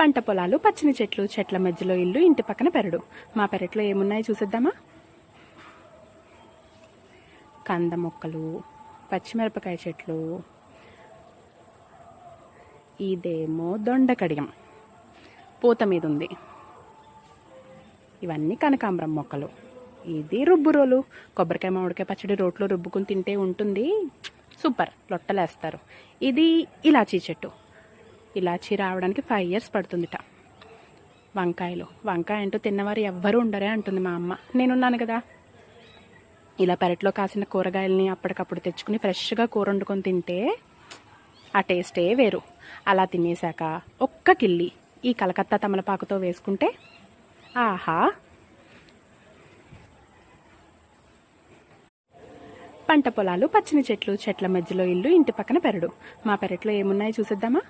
పంట పొలాలు పచ్చని చెట్లు చెట్ల మధ్యలో ఇల్లు ఇంటి పక్కన పెరడు. మా పెరట్లో ఏమున్నాయో చూసేద్దామా? కంద మొక్కలు పచ్చిమిరపకాయ చెట్లు ఇదేమో దొండకడియం పూత మీద ఉంది ఇవన్నీ కనకాంబరం మొక్కలు. ఇది రుబ్బురోలు కొబ్బరికాయ మామిడికాయ పచ్చడి రోట్లో రుబ్బుకుని తింటే ఉంటుంది. సూపర్. లొట్టలేస్తారు. ఇది ఇలాచీ చెట్టు. ఇలాచీ రావడానికి ఫైవ్ ఇయర్స్ పడుతుందిట. వంకాయలు. వంకాయ అంటూ తిన్నవారు ఎవ్వరూ ఉండరే అంటుంది మా అమ్మ. నేనున్నాను కదా. ఇలా పెరట్లో కాసిన కూరగాయలని అప్పటికప్పుడు తెచ్చుకుని ఫ్రెష్గా కూర వండుకొని తింటే ఆ టేస్టే వేరు. అలా తినేశాక ఒక్క కిల్లి ఈ కలకత్తా తమలపాకుతో వేసుకుంటే ఆహా! పంట పొలాలు పచ్చని చెట్లు చెట్ల మధ్యలో ఇల్లు ఇంటి పక్కన పెరడు. మా పెరట్లో ఏమున్నాయో చూసేద్దామా?